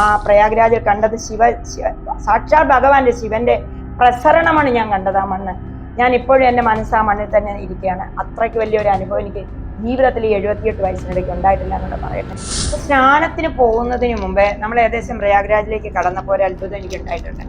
ആ പ്രയാഗ്രാജിൽ കണ്ടത് ശിവ സാക്ഷാൽ ഭഗവാന്റെ ശിവന്റെ പ്രസരണമാണ് ഞാൻ കണ്ടത് ആ മണ്ണ്. ഞാൻ ഇപ്പോഴും എന്റെ മനസ്സ് ആ മണ്ണിൽ തന്നെ ഇരിക്കുകയാണ്. അത്രയ്ക്ക് വലിയൊരു അനുഭവം എനിക്ക് ജീവിതത്തിൽ ഈ എഴുപത്തിയെട്ട് വയസ്സിനിടയ്ക്ക് ഉണ്ടായിട്ടില്ല എന്നോട് പറയട്ടെ. സ്നാനത്തിന് പോകുന്നതിന് മുമ്പേ നമ്മൾ ഏകദേശം പ്രയാഗ്രാജിലേക്ക് കടന്നപ്പോൾ ഒരു അത്ഭുതം എനിക്ക് ഉണ്ടായിട്ടുണ്ട്.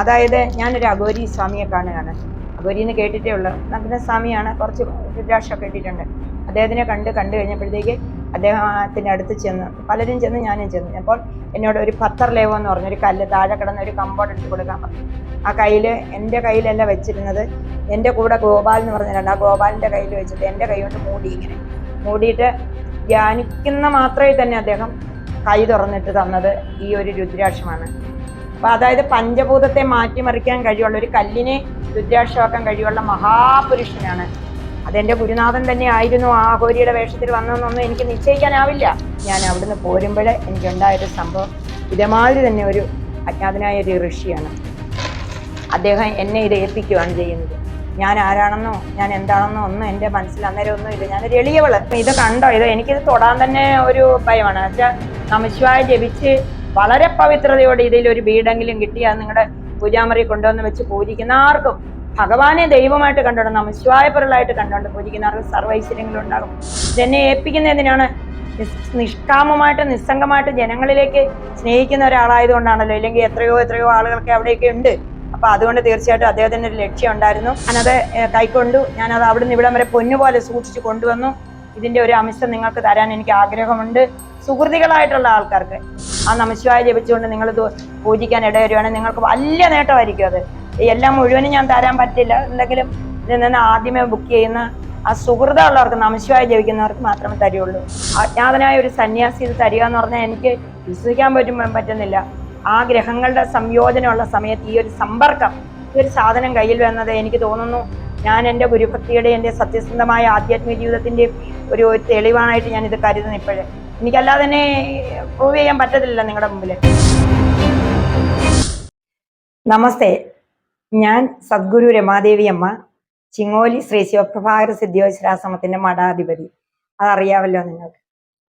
അതായത് ഞാനൊരു അഗോരി സ്വാമിയെ കാണുകയാണ്. അഗോരി എന്ന് കേട്ടിട്ടേ ഉള്ളൂ. നഗ്ന സ്വാമിയാണ് കുറച്ച് രുദ്രാക്ഷമൊക്കെ കേട്ടിട്ടുണ്ട് അദ്ദേഹത്തിനെ കണ്ട് കണ്ടു കഴിഞ്ഞപ്പോഴത്തേക്ക് അദ്ദേഹത്തിന്റെ അടുത്ത് ചെന്ന് പലരും ചെന്ന് ഞാനും ചെന്നു. അപ്പോൾ എന്നോട് ഒരു പത്തർ ലേവോ എന്ന് പറഞ്ഞൊരു കല്ല് താഴെ കിടന്ന ഒരു കമ്പോർഡ് എടുത്ത് കൊടുക്കാൻ പറഞ്ഞു. ആ കയ്യിൽ എന്റെ കയ്യിലല്ല വെച്ചിരുന്നത് എന്റെ കൂടെ ഗോപാൽ എന്ന് പറഞ്ഞിട്ടുണ്ട് ആ ഗോപാലിന്റെ കയ്യിൽ വെച്ചിട്ട് എന്റെ കൈ കൊണ്ട് മൂടി ഇങ്ങനെ. മൂടിയിട്ട് ധ്യാനിക്കുന്ന മാത്രമേ തന്നെ അദ്ദേഹം കൈ തുറന്നിട്ട് തന്നത് ഈ ഒരു രുദ്രാക്ഷമാണ്. അപ്പോൾ അതായത് പഞ്ചഭൂതത്തെ മാറ്റിമറിക്കാൻ കഴിവുള്ള ഒരു കല്ലിനെ രുദ്രാക്ഷമാക്കാൻ കഴിവുള്ള മഹാപുരുഷനാണ് അതെന്റെ ഗുരുനാഥൻ തന്നെ ആയിരുന്നു ആ ഹോരിയുടെ വേഷത്തിൽ വന്നതെന്നൊന്നും എനിക്ക് നിശ്ചയിക്കാനാവില്ല. ഞാൻ അവിടുന്ന് പോരുമ്പോഴേ എനിക്കുണ്ടായൊരു സംഭവം ഇതേമാതിരി തന്നെ ഒരു അജ്ഞാതനായ ഒരു ഋഷിയാണ്. അദ്ദേഹം എന്നെ ഇത് ഏൽപ്പിക്കുകയാണ് ചെയ്യുന്നത്. ഞാൻ ആരാണെന്നോ ഞാൻ എന്താണെന്നോ ഒന്നും എന്റെ മനസ്സിൽ അന്നേരം ഒന്നും ഇല്ല. ഞാനൊരു എളിയവൾ ഇത് കണ്ടോ? ഇത് എനിക്കിത് തൊടാൻ തന്നെ ഒരു ഭയമാണ്. വെച്ചാൽ നമശിവായ ജപിച്ച് വളരെ പവിത്രതയോടെ ഇതിൽ ഒരു വീടെങ്കിലും കിട്ടിയാൽ നിങ്ങളുടെ പൂജാമറി കൊണ്ടുവന്ന് വെച്ച് പൂജിക്കുന്ന ആർക്കും ഭഗവാനെ ദൈവമായിട്ട് കണ്ടോണ്ട് നാം പൊരുളായിട്ട് കണ്ടോണ്ട് പൂജിക്കുന്ന ആർക്കും സർവൈശ്വര്യങ്ങളും ഉണ്ടാകും. ഇതെന്നെ ഏൽപ്പിക്കുന്നതിനാണ് നിഷ്കാമമായിട്ട് നിസ്സംഗമായിട്ട് ജനങ്ങളിലേക്ക് സ്നേഹിക്കുന്ന ഒരാളായതുകൊണ്ടാണല്ലോ ഇല്ലെങ്കിൽ എത്രയോ എത്രയോ ആളുകളൊക്കെ അവിടെയൊക്കെ ഉണ്ട്. അപ്പൊ അതുകൊണ്ട് തീർച്ചയായിട്ടും അദ്ദേഹത്തിന് ഒരു ലക്ഷ്യം ഉണ്ടായിരുന്നു. ഞാനത് കൈക്കൊണ്ടു ഞാനത് അവിടുന്ന് ഇവിടം വരെ പൊന്നുപോലെ സൂക്ഷിച്ച് കൊണ്ടുവന്നു. ഇതിന്റെ ഒരു അംശം നിങ്ങൾക്ക് തരാൻ എനിക്ക് ആഗ്രഹമുണ്ട്. സുഹൃതികളായിട്ടുള്ള ആൾക്കാർക്ക് ആ നമശിവായ ജപിച്ചുകൊണ്ട് നിങ്ങൾ പൂജിക്കാൻ ഇടവരുവാണെങ്കിൽ നിങ്ങൾക്ക് വലിയ നേട്ടമായിരിക്കും അത്. എല്ലാം മുഴുവനും ഞാൻ തരാൻ പറ്റില്ല. എന്തെങ്കിലും ഇതിൽ നിന്ന് ആദ്യമേ ബുക്ക് ചെയ്യുന്ന ആ സുഹൃതമുള്ളവർക്ക് നമശിവായി ജീവിക്കുന്നവർക്ക് മാത്രമേ തരുള്ളൂ അജ്ഞാതനായ ഒരു സന്യാസി ഇത് തരിക എന്ന് പറഞ്ഞാൽ എനിക്ക് വിശ്വസിക്കാൻ പറ്റും പറ്റുന്നില്ല. ആ ഗ്രഹങ്ങളുടെ സംയോജനമുള്ള സമയത്ത് ഈ ഒരു സമ്പർക്കം ഈ ഒരു സാധനം കയ്യിൽ വന്നത് എനിക്ക് തോന്നുന്നു ഞാൻ എന്റെ ഗുരുഭക്തിയുടെ എന്റെ സത്യസന്ധമായ ആധ്യാത്മിക ജീവിതത്തിന്റെ ഒരു തെളിവാണായിട്ട് ഞാൻ ഇത് കരുതുന്നു ഇപ്പോഴേ. എനിക്കല്ലാതെ തന്നെ പ്രൂവ് ചെയ്യാൻ പറ്റത്തില്ല നിങ്ങളുടെ മുമ്പിൽ നമസ്തേ. ഞാൻ സദ്ഗുരു രമാദേവി അമ്മ ചിങ്ങോലി ശ്രീ ശിവപ്രഭാകര സിദ്ധിയോശ്വരാശ്രമത്തിന്റെ മഠാധിപതി. അതറിയാമല്ലോ നിങ്ങൾക്ക്.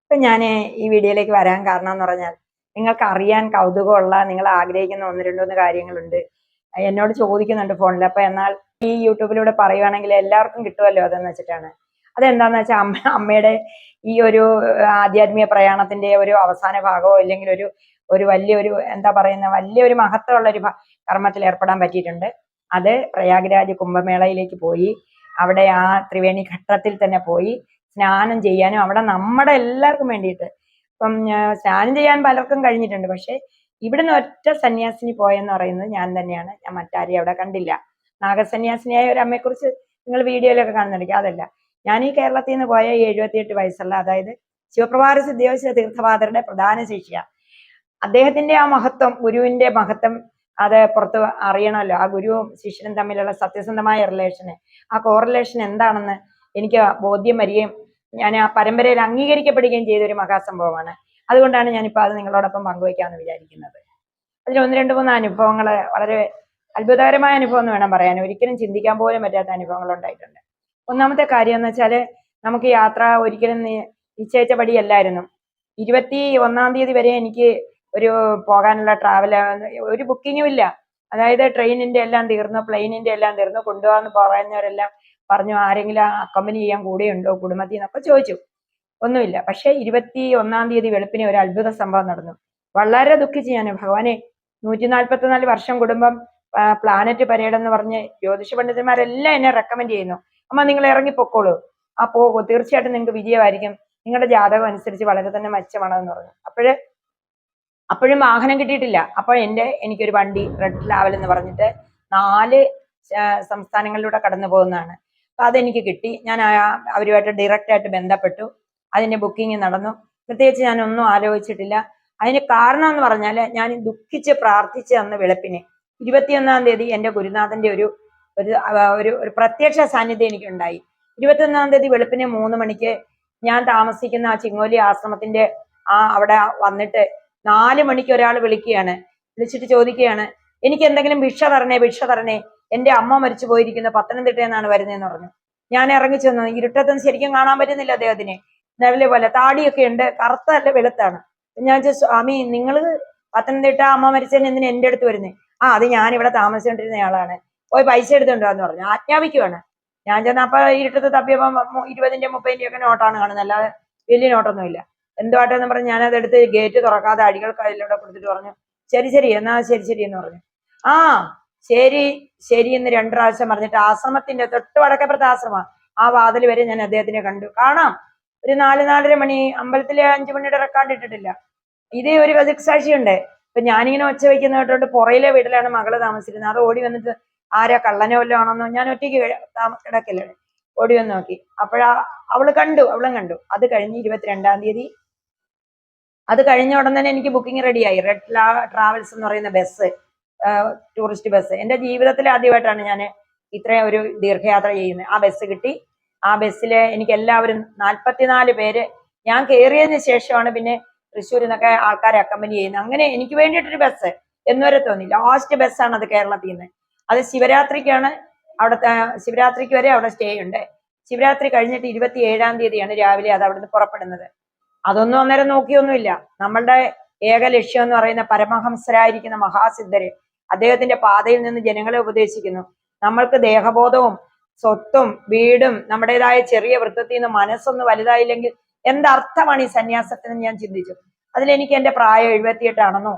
ഇപ്പൊ ഞാൻ ഈ വീഡിയോയിലേക്ക് വരാൻ കാരണം എന്ന് പറഞ്ഞാൽ നിങ്ങൾക്ക് അറിയാൻ കൗതുകമുള്ള നിങ്ങൾ ആഗ്രഹിക്കുന്ന ഒന്ന് രണ്ടൊന്ന് കാര്യങ്ങളുണ്ട്. എന്നോട് ചോദിക്കുന്നുണ്ട് ഫോണിൽ. അപ്പൊ എന്നാൽ ഈ യൂട്യൂബിലൂടെ പറയുവാണെങ്കിൽ എല്ലാവർക്കും കിട്ടുമല്ലോ അതെന്ന് വെച്ചിട്ടാണ്. അതെന്താന്ന് വെച്ചാൽ അമ്മ അമ്മയുടെ ഈ ഒരു ആധ്യാത്മിക പ്രയാണത്തിന്റെ ഒരു അവസാന ഭാഗമോ അല്ലെങ്കിൽ ഒരു ഒരു വലിയൊരു എന്താ പറയുന്ന വലിയൊരു മഹത്വമുള്ള ഒരു കർമ്മത്തിൽ ഏർപ്പെടാൻ പറ്റിയിട്ടുണ്ട്. അത് പ്രയാഗ്രാജ് കുംഭമേളയിലേക്ക് പോയി അവിടെ ആ ത്രിവേണി ഘട്ടത്തിൽ തന്നെ പോയി സ്നാനം ചെയ്യാനും അവിടെ നമ്മുടെ എല്ലാവർക്കും വേണ്ടിയിട്ട്. ഇപ്പം സ്നാനം ചെയ്യാൻ പലർക്കും കഴിഞ്ഞിട്ടുണ്ട് പക്ഷെ ഇവിടുന്ന് ഒറ്റ സന്യാസിനി പോയെന്ന് പറയുന്നത് ഞാൻ തന്നെയാണ്. ഞാൻ മറ്റാരെയും അവിടെ കണ്ടില്ല. നാഗസന്യാസിനിയായ ഒരു അമ്മയെക്കുറിച്ച് നിങ്ങൾ വീഡിയോയിലൊക്കെ കാണുന്നുണ്ടെങ്കിൽ അതല്ല. ഞാൻ ഈ കേരളത്തിൽ നിന്ന് പോയ എഴുപത്തിയെട്ട് വയസ്സുള്ള അതായത് ശിവപ്രഭാര സിദ്ധിയോശ തീർത്ഥപാദരുടെ പ്രധാന ശിഷ്യ. അദ്ദേഹത്തിന്റെ ആ മഹത്വം ഗുരുവിന്റെ മഹത്വം അത് പുറത്ത് അറിയണമല്ലോ. ആ ഗുരുവും ശിഷ്യനും തമ്മിലുള്ള സത്യസന്ധമായ റിലേഷന് ആ കോറിലേഷൻ എന്താണെന്ന് എനിക്ക് ബോധ്യം വരികയും ഞാൻ ആ പരമ്പരയിൽ അംഗീകരിക്കപ്പെടുകയും ചെയ്ത ഒരു മഹാസംഭവമാണ്. അതുകൊണ്ടാണ് ഞാനിപ്പോൾ അത് നിങ്ങളോടൊപ്പം പങ്കുവയ്ക്കാമെന്ന് വിചാരിക്കുന്നത്. അതിൽ ഒന്ന് രണ്ട് മൂന്ന് അനുഭവങ്ങൾ വളരെ അത്ഭുതകരമായ അനുഭവം എന്ന് വേണം പറയാൻ. ഒരിക്കലും ചിന്തിക്കാൻ പോലും പറ്റാത്ത അനുഭവങ്ങൾ ഉണ്ടായിട്ടുണ്ട്. ഒന്നാമത്തെ കാര്യം എന്ന് വെച്ചാൽ നമുക്ക് യാത്ര ഒരിക്കലും നിശ്ചയിച്ച പടിയല്ലായിരുന്നു. ഇരുപത്തി ഒന്നാം തീയതി വരെ എനിക്ക് ഒരു പോകാനുള്ള ട്രാവൽ ഒരു ബുക്കിങ്ങും ഇല്ല. അതായത് ട്രെയിനിന്റെ എല്ലാം തീർന്നു പ്ലെയിനിന്റെ എല്ലാം തീർന്നു കൊണ്ടുപോകാന്ന് പറയുന്നവരെല്ലാം പറഞ്ഞു ആരെങ്കിലും അക്കമ്പനി ചെയ്യാൻ കൂടെയുണ്ടോ കുടുംബത്തിൽ? നിന്നൊക്കെ ചോദിച്ചു. ഒന്നുമില്ല. പക്ഷെ ഇരുപത്തി ഒന്നാം തീയതി വെളുപ്പിന് ഒരു അത്ഭുത സംഭവം നടന്നു. വളരെ ദുഃഖിച്ച് ഞാൻ. ഭഗവാനെ നൂറ്റി നാല്പത്തിനാല് വർഷം കുടുംബം പ്ലാനറ്റ് പരേഡ് എന്ന് പറഞ്ഞ് ജ്യോതിഷ പണ്ഡിതന്മാരെല്ലാം എന്നെ റെക്കമെൻഡ് ചെയ്യുന്നു. അമ്മ നിങ്ങൾ ഇറങ്ങി പൊക്കോളൂ ആ പോകൂ. തീർച്ചയായിട്ടും നിങ്ങൾക്ക് വിജയമായിരിക്കും. നിങ്ങളുടെ ജാതകം അനുസരിച്ച് വളരെ തന്നെ മെച്ചമാണെന്ന് പറഞ്ഞു. അപ്പോഴ് അപ്പോഴും വാഹനം കിട്ടിയിട്ടില്ല. അപ്പോൾ എന്റെ എനിക്കൊരു വണ്ടി റെഡ് ലാവൽ എന്ന് പറഞ്ഞിട്ട് നാല് സംസ്ഥാനങ്ങളിലൂടെ കടന്നു പോകുന്നതാണ്. അപ്പൊ അതെനിക്ക് കിട്ടി. ഞാൻ അവരുമായിട്ട് ഡയറക്റ്റ് ആയിട്ട് ബന്ധപ്പെട്ടു. അതിന്റെ ബുക്കിംഗ് നടന്നു. പ്രത്യേകിച്ച് ഞാൻ ഒന്നും ആലോചിച്ചിട്ടില്ല. അതിന് കാരണം എന്ന് പറഞ്ഞാൽ ഞാൻ ദുഃഖിച്ച് പ്രാർത്ഥിച്ച് അന്ന് വെളുപ്പിന് ഇരുപത്തിയൊന്നാം തീയതി എന്റെ ഗുരുനാഥന്റെ ഒരു ഒരു ഒരു പ്രത്യക്ഷ സാന്നിധ്യം എനിക്കുണ്ടായി. ഇരുപത്തിയൊന്നാം തീയതി വെളുപ്പിന് മൂന്ന് മണിക്ക് ഞാൻ താമസിക്കുന്ന ആ ചിങ്ങോലി ആശ്രമത്തിന്റെ ആ അവിടെ വന്നിട്ട് നാല് മണിക്ക് ഒരാൾ വിളിക്കുകയാണ്. വിളിച്ചിട്ട് ചോദിക്കുകയാണ് എനിക്ക് എന്തെങ്കിലും ഭിക്ഷ തരണേ ഭിക്ഷ തരണേ. എന്റെ അമ്മ മരിച്ചു പോയിരിക്കുന്ന പത്തനംതിട്ടയിൽ നിന്നാണ് വരുന്നതെന്ന് പറഞ്ഞു. ഞാൻ ഇറങ്ങി ചെന്നു ഇരുട്ടത്തൊന്നും ശരിക്കും കാണാൻ പറ്റുന്നില്ല അദ്ദേഹത്തിനെ. നിഴൽ പോലെ താടിയൊക്കെ ഉണ്ട് കറുത്തല്ല വെളുത്താണ്. ഞാൻ സ്വാമി നിങ്ങൾ പത്തനംതിട്ട അമ്മ മരിച്ചതിന് എന്തിനാ എന്റെ അടുത്ത് വരുന്നത് ആ അത് ഞാൻ ഇവിടെ താമസിച്ചുകൊണ്ടിരുന്ന ആളാണ്. പോയി പൈസ എടുത്തുണ്ടോ എന്ന് പറഞ്ഞു. ആജ്ഞാപിക്കുവാണ്. ഞാൻ ചെന്ന അപ്പൊ ഇരുട്ടത്ത് തപ്പിയപ്പോ ഇരുപതിന്റെ മുപ്പതിന്റെ ഒക്കെ നോട്ടാണ് കാണുന്നത്. അല്ലാതെ വലിയ ഇല്ല എന്തുവാട്ടെന്ന് പറഞ്ഞ് ഞാനത് എടുത്ത് ഗേറ്റ് തുറക്കാതെ അടികൾക്ക് അതിലൂടെ കൊടുത്തിട്ട് പറഞ്ഞു ശരി ശരി എന്നാ ശരി ശരി എന്ന് പറഞ്ഞു. ആ ശരി ശരി എന്ന് രണ്ടു പ്രാവശ്യം പറഞ്ഞിട്ട് ആശ്രമത്തിന്റെ തൊട്ട് വടക്കപ്പുറത്തെ ആശ്രമം. ആ വാതിൽ വരെ ഞാൻ അദ്ദേഹത്തിനെ കണ്ടു. കാണാം. ഒരു നാല് നാലര മണി അമ്പലത്തിലെ അഞ്ചു മണിയുടെ റെക്കോർഡ് ഇട്ടിട്ടില്ല. ഇതേ ഒരു ഉണ്ട് ഇപ്പൊ ഞാനിങ്ങനെ ഒച്ച വയ്ക്കുന്ന കേട്ടോണ്ട് പുറയിലെ വീട്ടിലാണ് മകൾ താമസിച്ചിരുന്നത്. അത് ഓടി വന്നിട്ട് ആരാ കള്ളനോ വല്ലതും ആണോന്നോ ഞാൻ ഒറ്റയ്ക്ക് കിട- താമ- ഓടി വന്ന് നോക്കി. അപ്പോഴാ അവൾ കണ്ടു അവളും കണ്ടു. അത് കഴിഞ്ഞ് ഇരുപത്തിരണ്ടാം തീയതി അത് കഴിഞ്ഞ ഉടൻ തന്നെ എനിക്ക് ബുക്കിംഗ് റെഡിയായി റെഡ് ട്രാവൽസ് എന്ന് പറയുന്ന ബസ് ടൂറിസ്റ്റ് ബസ് എന്റെ ജീവിതത്തിൽ ആദ്യമായിട്ടാണ് ഞാൻ ഇത്രയും ഒരു ദീർഘയാത്ര ചെയ്യുന്നത്. ആ ബസ് കിട്ടി. ആ ബസ്സിൽ എനിക്ക് എല്ലാവരും നാൽപ്പത്തിനാല് പേര് ഞാൻ കയറിയതിന് ശേഷമാണ് പിന്നെ തൃശ്ശൂരിൽ നിന്നൊക്കെ ആൾക്കാരെ അക്കമ്പനി ചെയ്യുന്നത്. അങ്ങനെ എനിക്ക് വേണ്ടിയിട്ടൊരു ബസ് എന്നുവരെ തോന്നി. ലാസ്റ്റ് ബസ്സാണ് അത് കേരളത്തിൽ നിന്ന്. അത് ശിവരാത്രിക്കാണ് അവിടുത്തെ ശിവരാത്രിക്ക് വരെ അവിടെ സ്റ്റേ ഉണ്ട്. ശിവരാത്രി കഴിഞ്ഞിട്ട് ഇരുപത്തി ഏഴാം തീയതിയാണ് രാവിലെ അത് അവിടുന്ന് പുറപ്പെടുന്നത്. അതൊന്നും അന്നേരം നോക്കിയൊന്നുമില്ല. നമ്മളുടെ ഏക ലക്ഷ്യം എന്ന് പറയുന്ന പരമഹംസരായിരിക്കുന്ന മഹാസിദ്ധര് അദ്ദേഹത്തിന്റെ പാതയിൽ നിന്ന് ജനങ്ങളെ ഉപദേശിക്കുന്നു. നമ്മൾക്ക് ദേഹബോധവും സ്വത്തും വീടും നമ്മുടേതായ ചെറിയ വൃത്തത്തിൽ നിന്ന് മനസ്സൊന്ന് വലുതായില്ലെങ്കിൽ എന്തർത്ഥമാണ് ഈ സന്യാസത്തിന് ഞാൻ ചിന്തിച്ചു. അതിലെനിക്ക് എന്റെ പ്രായം എഴുപത്തിയെട്ടാണെന്നോ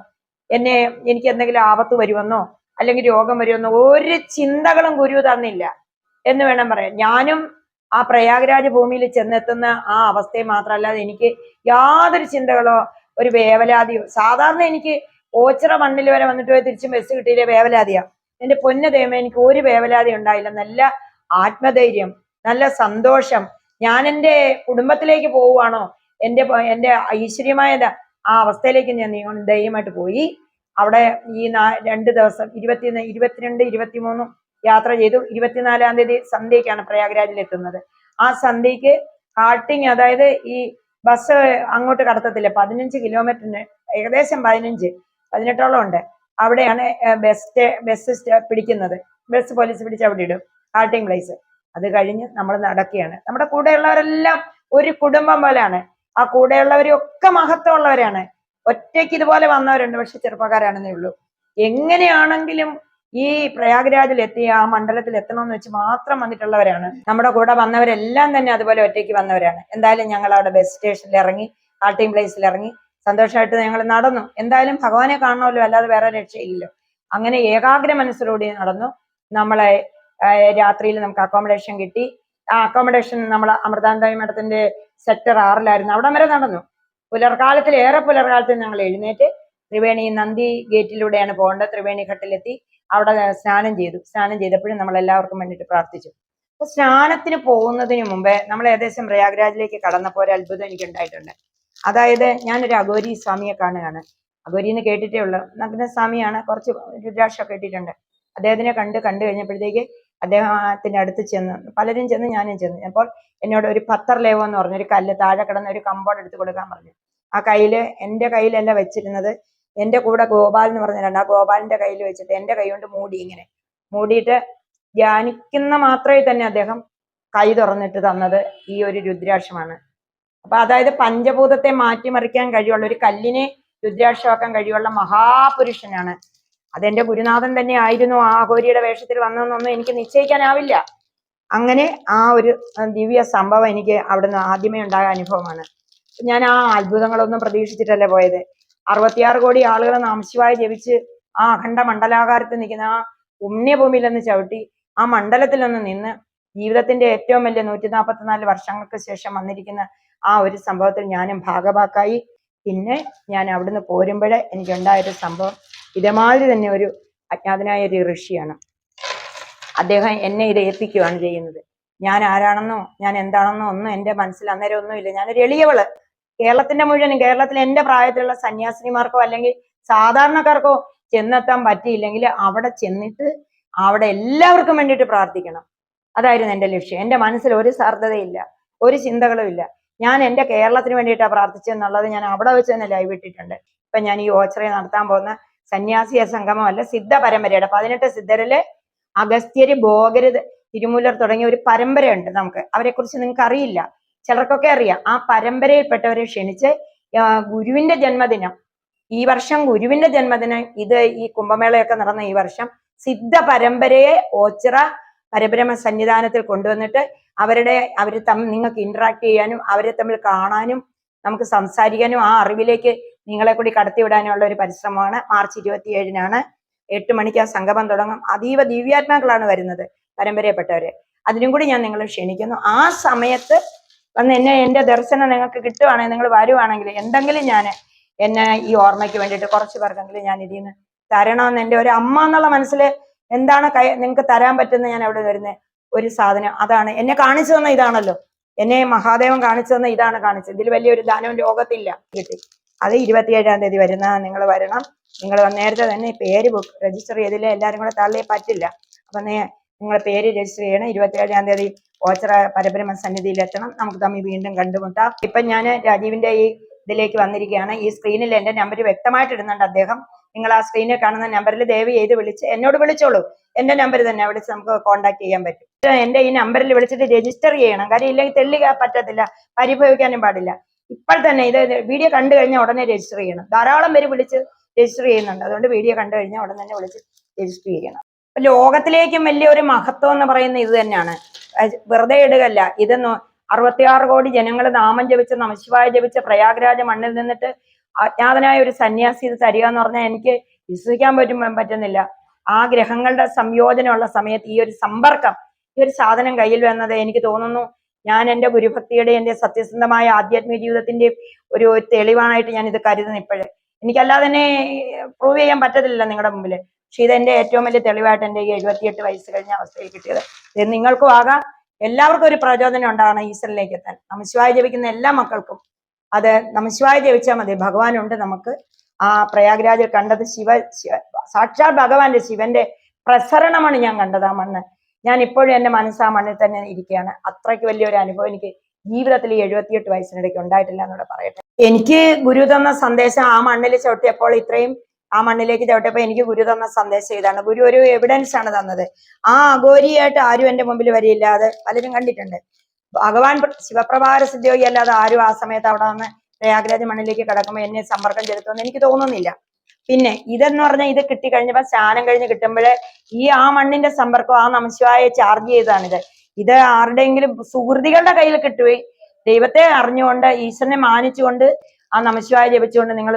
എന്നെ എനിക്ക് എന്തെങ്കിലും ആപത്ത് വരുമെന്നോ അല്ലെങ്കിൽ രോഗം വരുമെന്നോ ഒരു ചിന്തകളും ഗുരു തന്നില്ല എന്ന് വേണം പറയാൻ. ഞാനും ആ പ്രയാഗരാജ ഭൂമിയിൽ ചെന്നെത്തുന്ന ആ അവസ്ഥയെ മാത്രമല്ലാതെ എനിക്ക് യാതൊരു ചിന്തകളോ ഒരു വേവലാതിയോ സാധാരണ എനിക്ക് ഓച്ചിറ മണ്ണിൽ വരെ വന്നിട്ട് പോയി തിരിച്ചും ബസ് കിട്ടിയില്ലേ വേവലാതിയാ. എന്റെ പൊന്ന ദൈവമേ എനിക്ക് ഒരു വേവലാതി ഉണ്ടായില്ല. നല്ല ആത്മധൈര്യം നല്ല സന്തോഷം. ഞാൻ എന്റെ കുടുംബത്തിലേക്ക് പോവുകയാണോ? എന്റെ എന്റെ ഐശ്വര്യമായ ആ അവസ്ഥയിലേക്ക് ഞാൻ ധൈര്യമായിട്ട് പോയി. അവിടെ ഈ രണ്ട് ദിവസം ഇരുപത്തി ഇരുപത്തിരണ്ട് ഇരുപത്തിമൂന്നും യാത്ര ചെയ്തു. ഇരുപത്തിനാലാം തീയതി സന്ധ്യയ്ക്കാണ് പ്രയാഗ്രാജിൽ എത്തുന്നത് ആ സന്ധ്യയ്ക്ക് ഹാർട്ടിങ് അതായത് ഈ ബസ് അങ്ങോട്ട് കടത്തത്തില്ല. പതിനഞ്ച് കിലോമീറ്ററിന് ഏകദേശം പതിനഞ്ച് പതിനെട്ടോളം ഉണ്ട്. അവിടെയാണ് ബസ് ബസ് പിടിക്കുന്നത്. ബസ് പോലീസ് പിടിച്ച് അവിടെ ഇടും. Halting place. അത് കഴിഞ്ഞ് നമ്മൾ നടക്കുകയാണ്. നമ്മുടെ കൂടെയുള്ളവരെല്ലാം ഒരു കുടുംബം പോലെയാണ്. ആ കൂടെയുള്ളവരൊക്കെ മഹത്വമുള്ളവരാണ്. ഒറ്റയ്ക്ക് ഇതുപോലെ വന്നവരുണ്ട് പക്ഷെ ചെറുപ്പക്കാരാണെന്നേ ഉള്ളൂ. എങ്ങനെയാണെങ്കിലും ഈ പ്രയാഗ്രാജിൽ എത്തി ആ മണ്ഡലത്തിൽ എത്തണമെന്ന് വെച്ച് മാത്രം വന്നിട്ടുള്ളവരാണ്. നമ്മുടെ കൂടെ വന്നവരെല്ലാം തന്നെ അതുപോലെ ഒറ്റയ്ക്ക് വന്നവരാണ്. എന്തായാലും ഞങ്ങൾ അവിടെ ബസ് സ്റ്റേഷനിൽ ഇറങ്ങി ഹാൾട്ടിംഗ് പ്ലേസിൽ ഇറങ്ങി സന്തോഷമായിട്ട് ഞങ്ങൾ നടന്നു. എന്തായാലും ഭഗവാനെ കാണണമല്ലോ അല്ലാതെ വേറെ രക്ഷയില്ലല്ലോ. അങ്ങനെ ഏകാഗ്ര മനസ്സിലൂടെ നടന്നു. നമ്മളെ രാത്രിയിൽ നമുക്ക് അക്കോമഡേഷൻ കിട്ടി. ആ അക്കോമഡേഷൻ നമ്മൾ അമൃതാനന്ദായി മഠത്തിന്റെ സെക്ടർ ആറിലായിരുന്നു. അവിടെ വരെ നടന്നു. പുലർക്കാലത്തിൽ ഏറെ പുലർക്കാലത്തിൽ ഞങ്ങൾ എഴുന്നേറ്റ് ത്രിവേണി നന്ദി ഗേറ്റിലൂടെയാണ് പോകേണ്ടത്. ത്രിവേണി ഘട്ടിലെത്തി. അവിടെ സ്നാനം ചെയ്തു. സ്നാനം ചെയ്തപ്പോഴും നമ്മൾ എല്ലാവർക്കും വേണ്ടിയിട്ട് പ്രാർത്ഥിച്ചു. അപ്പൊ സ്നാനത്തിന് പോകുന്നതിന് മുമ്പേ നമ്മൾ ഏകദേശം പ്രയാഗ്രാജിലേക്ക് കടന്നപ്പോൾ ഒരു അത്ഭുതം എനിക്ക് ഉണ്ടായിട്ടുണ്ട് അതായത് ഞാനൊരു അഗോരി സ്വാമിയെ കാണുകയാണ്. അഗോരി എന്ന് കേട്ടിട്ടേ ഉള്ളൂ. നഗ്ന സ്വാമിയാണ് കുറച്ച് രുദ്രാക്ഷ കേട്ടിട്ടുണ്ട് അദ്ദേഹത്തിനെ കണ്ട് കണ്ടു കഴിഞ്ഞപ്പോഴത്തേക്ക് അദ്ദേഹത്തിന്റെ അടുത്ത് ചെന്ന് പലരും ചെന്ന് ഞാനും ചെന്നു. അപ്പോൾ എന്നോട് ഒരു പത്തർ ലേവോ എന്ന് പറഞ്ഞ. ഒരു കല്ല് താഴെ കിടന്ന ഒരു കമ്പോർഡ് എടുത്ത് കൊടുക്കാൻ പറഞ്ഞു. ആ കയ്യിൽ എന്റെ കയ്യിലല്ല വെച്ചിരുന്നത് എന്റെ കൂടെ ഗോപാൽ എന്ന് പറഞ്ഞിട്ടുണ്ട് ആ ഗോപാലിന്റെ കയ്യിൽ വെച്ചിട്ട് എന്റെ കൈ കൊണ്ട് മൂടി ഇങ്ങനെ. മൂടിയിട്ട് ധ്യാനിക്കുന്ന മാത്രമേ തന്നെ അദ്ദേഹം കൈ തുറന്നിട്ട് തന്നത് ഈ ഒരു രുദ്രാക്ഷമാണ്. അപ്പൊ അതായത് പഞ്ചഭൂതത്തെ മാറ്റിമറിക്കാൻ കഴിവുള്ള ഒരു കല്ലിനെ രുദ്രാക്ഷമാക്കാൻ കഴിവുള്ള മഹാപുരുഷനാണ്. അതെന്റെ ഗുരുനാഥൻ തന്നെ ആയിരുന്നു. ആ അഘോരിയുടെ വേഷത്തിൽ വന്നതെന്നൊന്നും എനിക്ക് നിശ്ചയിക്കാനാവില്ല. അങ്ങനെ ആ ഒരു ദിവ്യ സംഭവം എനിക്ക് അവിടുന്ന് ആദ്യമേ ഉണ്ടായ അനുഭവമാണ്. ഞാൻ ആ അത്ഭുതങ്ങളൊന്നും പ്രതീക്ഷിച്ചിട്ടല്ലേ പോയത്. അറുപത്തിയാറ് കോടി ആളുകളെ നാംശിവായി ജപിച്ച് ആ അഖണ്ഡ മണ്ഡലാകാരത്തിൽ നിൽക്കുന്ന ആ പുണ്യഭൂമിയിലൊന്ന് ചവിട്ടി ആ മണ്ഡലത്തിലൊന്ന് നിന്ന് ജീവിതത്തിന്റെ ഏറ്റവും വലിയ നൂറ്റി നാൽപ്പത്തിനാല് വർഷങ്ങൾക്ക് ശേഷം വന്നിരിക്കുന്ന ആ ഒരു സംഭവത്തിൽ ഞാനും ഭാഗഭാക്കായി പിന്നെ ഞാൻ അവിടുന്ന് പോരുമ്പോഴേ എനിക്കുണ്ടായൊരു സംഭവം ഇതേമാതിരി തന്നെ ഒരു അജ്ഞാതനായ ഒരു ഋഷിയാണ്. അദ്ദേഹം എന്നെ ഇത് ഏൽപ്പിക്കുകയാണ് ചെയ്യുന്നത്. ഞാൻ ആരാണെന്നോ ഞാൻ എന്താണെന്നോ ഒന്നും എന്റെ മനസ്സിൽ അന്നേരം ഒന്നുമില്ല. ഞാനൊരു എളിയവൾ. കേരളത്തിന്റെ മുഴുവനും കേരളത്തിൽ എന്റെ പ്രായത്തിലുള്ള സന്യാസിനിമാർക്കോ അല്ലെങ്കിൽ സാധാരണക്കാർക്കോ ചെന്നെത്താൻ പറ്റിയില്ലെങ്കിൽ അവിടെ ചെന്നിട്ട് അവിടെ എല്ലാവർക്കും വേണ്ടിയിട്ട് പ്രാർത്ഥിക്കണം. അതായിരുന്നു എന്റെ ലക്ഷ്യം. എന്റെ മനസ്സിൽ ഒരു സാർദ്ധതയില്ല ഒരു ചിന്തകളും ഇല്ല. ഞാൻ എന്റെ കേരളത്തിന് വേണ്ടിയിട്ടാണ് പ്രാർത്ഥിച്ചെന്നുള്ളത് ഞാൻ അവിടെ വെച്ച് തന്നെ ലൈവ് ഇട്ടിട്ടുണ്ട്. ഇപ്പൊ ഞാൻ ഈ ഓച്ചറയെ നടത്താൻ പോകുന്ന സന്യാസിയ സംഗമമല്ല സിദ്ധ പരമ്പരയുടെ പതിനെട്ട് സിദ്ധരിൽ അഗസ്ത്യര് ഭോഗര് തിരുമൂലർ തുടങ്ങിയ ഒരു പരമ്പരയുണ്ട് നമുക്ക്. അവരെക്കുറിച്ച് നിങ്ങൾക്ക് അറിയില്ല ചിലർക്കൊക്കെ അറിയാം. ആ പരമ്പരയിൽപ്പെട്ടവരെ ക്ഷണിച്ച് ഗുരുവിന്റെ ജന്മദിനം. ഈ വർഷം ഗുരുവിന്റെ ജന്മദിനം. ഇത് ഈ കുംഭമേളയൊക്കെ നടന്ന ഈ വർഷം സിദ്ധ പരമ്പരയെ ഓച്ചിറ പരബ്രഹ്മ സന്നിധാനത്തിൽ കൊണ്ടുവന്നിട്ട് അവരുടെ അവർ തമ്മിൽ നിങ്ങൾക്ക് ഇന്ററാക്ട് ചെയ്യാനും അവരെ തമ്മിൽ കാണാനും നമുക്ക് സംസാരിക്കാനും ആ അറിവിലേക്ക് നിങ്ങളെ കൂടി കടത്തിവിടാനുള്ള ഒരു പരിശ്രമമാണ്. മാർച്ച് ഇരുപത്തിയേഴിനാണ് എട്ട് മണിക്ക് ആ സംഗമം തുടങ്ങും. അതീവ ദിവ്യാത്മാക്കളാണ് വരുന്നത് പരമ്പരയപ്പെട്ടവര് അതിനും കൂടി ഞാൻ നിങ്ങളെ ക്ഷണിക്കുന്നു. ആ സമയത്ത് വന്ന് എന്നെ എന്റെ ദർശനം നിങ്ങൾക്ക് കിട്ടുവാണെങ്കിൽ നിങ്ങൾ വരുവാണെങ്കിൽ എന്തെങ്കിലും ഞാൻ എന്നെ ഈ ഓർമ്മയ്ക്ക് വേണ്ടിയിട്ട് കുറച്ച് പേർക്കെങ്കിലും ഞാൻ ഇതിൽ നിന്ന് തരണമെന്ന് എന്റെ ഒരു അമ്മ എന്നുള്ള മനസ്സിൽ എന്താണ് കൈ നിങ്ങൾക്ക് തരാൻ പറ്റുന്ന ഞാൻ അവിടെ വരുന്നത് ഒരു സാധനം അതാണ്. എന്നെ കാണിച്ചു തന്ന ഇതാണല്ലോ. എന്നെ മഹാദേവൻ കാണിച്ചു തന്ന ഇതാണ് കാണിച്ചത്. ഇതിൽ വലിയൊരു ദാനവും രോഗത്തില്ല കിട്ടി. അത് ഇരുപത്തിയേഴാം തീയതി വരുന്ന നിങ്ങൾ വരണം. നിങ്ങൾ നേരത്തെ തന്നെ പേര് ബുക്ക് രജിസ്റ്റർ ചെയ്തില്ല? എല്ലാവരും കൂടെ തള്ളിയേ പറ്റില്ല. അപ്പൊ നിങ്ങൾ പേര് രജിസ്റ്റർ ചെയ്യണം. ഇരുപത്തിയേഴാം തീയതി ഓച്ചറ പരബ്രഹ്മ സന്നിധിയിൽ എത്തണം. നമുക്ക് തമ്മിൽ വീണ്ടും കണ്ടുമുട്ടാം. ഇപ്പൊ ഞാൻ രാജീവിന്റെ ഈ ഇതിലേക്ക് വന്നിരിക്കുകയാണ്. ഈ സ്ക്രീനിൽ എന്റെ നമ്പർ വ്യക്തമായിട്ട് ഇടുന്നുണ്ട് അദ്ദേഹം. നിങ്ങൾ ആ സ്ക്രീനിൽ കാണുന്ന നമ്പറിൽ ദയവ് ചെയ്ത് വിളിച്ച് എന്നോട് വിളിച്ചോളൂ. എന്റെ നമ്പർ തന്നെ വിളിച്ച് നമുക്ക് കോൺടാക്ട് ചെയ്യാൻ പറ്റും. എന്റെ ഈ നമ്പറിൽ വിളിച്ചിട്ട് രജിസ്റ്റർ ചെയ്യണം. കാര്യം ഇല്ലെങ്കിൽ തെള്ളിക പറ്റത്തില്ല. പരിഭവിക്കാനും പാടില്ല. ഇപ്പോൾ തന്നെ ഇത് വീഡിയോ കണ്ടു കഴിഞ്ഞാൽ ഉടനെ രജിസ്റ്റർ ചെയ്യണം. ധാരാളം പേര് വിളിച്ച് രജിസ്റ്റർ ചെയ്യുന്നുണ്ട്. അതുകൊണ്ട് വീഡിയോ കണ്ടു കഴിഞ്ഞാൽ ഉടൻ തന്നെ വിളിച്ച് രജിസ്റ്റർ ചെയ്യണം. ലോകത്തിലേക്കും വലിയൊരു മഹത്വം എന്ന് പറയുന്ന ഇത് തന്നെയാണ്. വെറുതെ ഇടുകല്ല ഇതെന്ന് അറുപത്തിയാറ് കോടി ജനങ്ങൾ നാമം ജപിച്ച് നമശിവായ ജപിച്ച പ്രയാഗ്രാജ മണ്ണിൽ നിന്നിട്ട് അജ്ഞാതനായ ഒരു സന്യാസി ഇത് തരിക എന്ന് പറഞ്ഞാൽ എനിക്ക് വിശ്വസിക്കാൻ പറ്റും പറ്റുന്നില്ല. ആ ഗ്രഹങ്ങളുടെ സംയോജനമുള്ള സമയത്ത് ഈ ഒരു സമ്പർക്കം ഈ ഒരു സാധനം കയ്യിൽ വന്നത് എനിക്ക് തോന്നുന്നു. ഞാൻ എന്റെ ഗുരുഭക്തിയുടെ എന്റെ സത്യസന്ധമായ ആധ്യാത്മിക ജീവിതത്തിന്റെയും ഒരു തെളിവാണായിട്ട് ഞാൻ ഇത് കരുതുന്നു ഇപ്പോഴേ. എനിക്കല്ലാതെ തന്നെ പ്രൂവ് ചെയ്യാൻ പറ്റത്തില്ല നിങ്ങളുടെ മുമ്പിൽ പക്ഷെ ഇത് എന്റെ ഏറ്റവും വലിയ തെളിവായിട്ട് എന്റെ ഈ എഴുപത്തിയെട്ട് വയസ്സ് കഴിഞ്ഞ അവസ്ഥയിൽ കിട്ടിയത്. ഇത് നിങ്ങൾക്കും ആകാം. എല്ലാവർക്കും ഒരു പ്രചോദനം ഉണ്ടാകണം ഈശ്വരനിലേക്ക് എത്താൻ. നമശിവായ ജപിക്കുന്ന എല്ലാ മക്കൾക്കും അത് നമശിവായ ജപിച്ചാൽ മതി. ഭഗവാനുണ്ട് നമുക്ക്. ആ പ്രയാഗ്രാജിൽ കണ്ടത് ശിവ സാക്ഷാത് ഭഗവാന്റെ ശിവന്റെ പ്രസരണമാണ് ഞാൻ കണ്ടത് ആ മണ്ണ്. ഞാൻ ഇപ്പോഴും എന്റെ മനസ്സ് ആ മണ്ണിൽ തന്നെ ഇരിക്കുകയാണ്. അത്രയ്ക്ക് വലിയൊരു അനുഭവം എനിക്ക് ജീവിതത്തിൽ ഈ എഴുപത്തിയെട്ട് വയസ്സിനിടയ്ക്ക് ഉണ്ടായിട്ടില്ല എന്നൂടെ പറയട്ടെ. എനിക്ക് ഗുരു തന്ന സന്ദേശം ആ മണ്ണിൽ ചവിട്ടിയപ്പോൾ ഇത്രയും ആ മണ്ണിലേക്ക് ചവിട്ടപ്പോ എനിക്ക് ഗുരു തന്ന സന്ദേശം ഇതാണ്. ഗുരു ഒരു എവിഡൻസ് ആണ് തന്നത്. ആ അഘോരിയായിട്ട് ആരും എന്റെ മുമ്പിൽ വരില്ല അത് പലരും കണ്ടിട്ടുണ്ട്. ഭഗവാൻ പ്ര- ശിവപ്രഭാര സിദ്ധിയോഗി അല്ലാതെ ആരും ആ സമയത്ത് അവിടെ നിന്ന് പ്രയാഗ്രാജ് മണ്ണിലേക്ക് കിടക്കുമ്പോൾ എന്നെ സമ്പർക്കം ചെലുത്തുമെന്ന് എനിക്ക് തോന്നുന്നില്ല. പിന്നെ ഇതെന്ന് പറഞ്ഞാൽ ഇത് കിട്ടിക്കഴിഞ്ഞപ്പോ സ്നാനം കഴിഞ്ഞ് കിട്ടുമ്പോഴേ ഈ ആ മണ്ണിന്റെ സമ്പർക്കം ആ നമശിവായ ചാർജ് ചെയ്തതാണിത്. ഇത് ആരുടെയെങ്കിലും സുഹൃതികളുടെ കയ്യിൽ കിട്ടുകയും ദൈവത്തെ അറിഞ്ഞുകൊണ്ട് ഈശ്വരനെ മാനിച്ചുകൊണ്ട് ആ നമശിവായ ജപിച്ചുകൊണ്ട് നിങ്ങൾ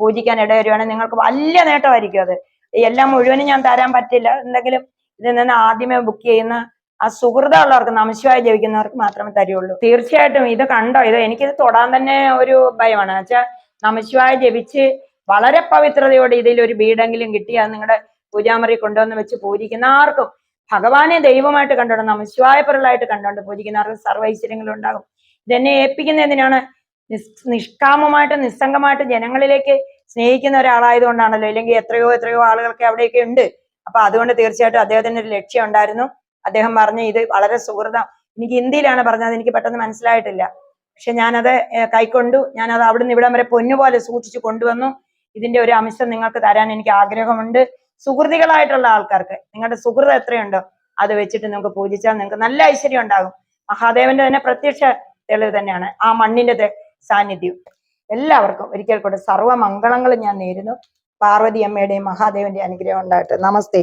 പൂജിക്കാൻ ഇടവരുവാണെങ്കിൽ നിങ്ങൾക്ക് വലിയ നേട്ടമായിരിക്കും അത്. എല്ലാം മുഴുവനും ഞാൻ തരാൻ പറ്റില്ല. എന്തെങ്കിലും ഇതിൽ നിന്ന് ആദ്യമേ ബുക്ക് ചെയ്യുന്ന ആ സുഹൃതമുള്ളവർക്ക് നമശിവായ ജപിക്കുന്നവർക്ക് മാത്രമേ തരുള്ളൂ തീർച്ചയായിട്ടും ഇത് കണ്ടോ? ഇത് എനിക്കിത് തൊടാൻ തന്നെ ഒരു ഭയമാണ്. വെച്ചാൽ നമശിവായ ജപിച്ച് വളരെ പവിത്രതയോടെ ഇതിൽ ഒരു വീടെങ്കിലും കിട്ടി അത് നിങ്ങളുടെ പൂജാമുറി കൊണ്ടുവന്ന് വെച്ച് പൂജിക്കുന്ന ആർക്കും ഭഗവാനെ ദൈവമായിട്ട് കണ്ടോണ്ട് നമശിവായ പൊരുളായിട്ട് കണ്ടോണ്ട് പൂജിക്കുന്നവർക്ക് ആർക്കും സർവൈശ്വര്യങ്ങളും ഉണ്ടാകും. ഇതെന്നെ ഏൽപ്പിക്കുന്ന എന്തിനാണ്? നിഷ്കാമമായിട്ട് നിസ്സംഗമായിട്ട് ജനങ്ങളിലേക്ക് സ്നേഹിക്കുന്ന ഒരാളായതുകൊണ്ടാണല്ലോ ഇല്ലെങ്കിൽ എത്രയോ എത്രയോ ആളുകളൊക്കെ അവിടെയൊക്കെ ഉണ്ട്. അപ്പൊ അതുകൊണ്ട് തീർച്ചയായിട്ടും അദ്ദേഹത്തിന് ഒരു ലക്ഷ്യം ഉണ്ടായിരുന്നു. അദ്ദേഹം പറഞ്ഞു ഇത് വളരെ സുഹൃതം എനിക്ക് ഹിന്ദിയിലാണ് പറഞ്ഞത് എനിക്ക് പെട്ടെന്ന് മനസ്സിലായിട്ടില്ല. പക്ഷെ ഞാനത് കൈക്കൊണ്ടു ഞാനത് അവിടുന്ന് ഇവിടം വരെ പൊന്നുപോലെ സൂക്ഷിച്ചു കൊണ്ടുവന്നു. ഇതിന്റെ ഒരു അംശം നിങ്ങൾക്ക് തരാൻ എനിക്ക് ആഗ്രഹമുണ്ട്. സുഹൃതികളായിട്ടുള്ള ആൾക്കാർക്ക് നിങ്ങളുടെ സുഹൃതം എത്രയുണ്ടോ അത് വെച്ചിട്ട് നിങ്ങൾക്ക് പൂജിച്ചാൽ നിങ്ങൾക്ക് നല്ല ഐശ്വര്യം ഉണ്ടാകും. മഹാദേവന്റെ തന്നെ പ്രത്യക്ഷ തെളിവ് തന്നെയാണ്. ആ മണ്ണിന്റെ സാന്നിധ്യം. എല്ലാവർക്കും ഒരിക്കൽ കൂടെ സർവ മംഗളങ്ങളും ഞാൻ നേരുന്നു. പാർവതി അമ്മയുടെയും മഹാദേവന്റെ അനുഗ്രഹം ഉണ്ടാകട്ടെ. നമസ്തേ.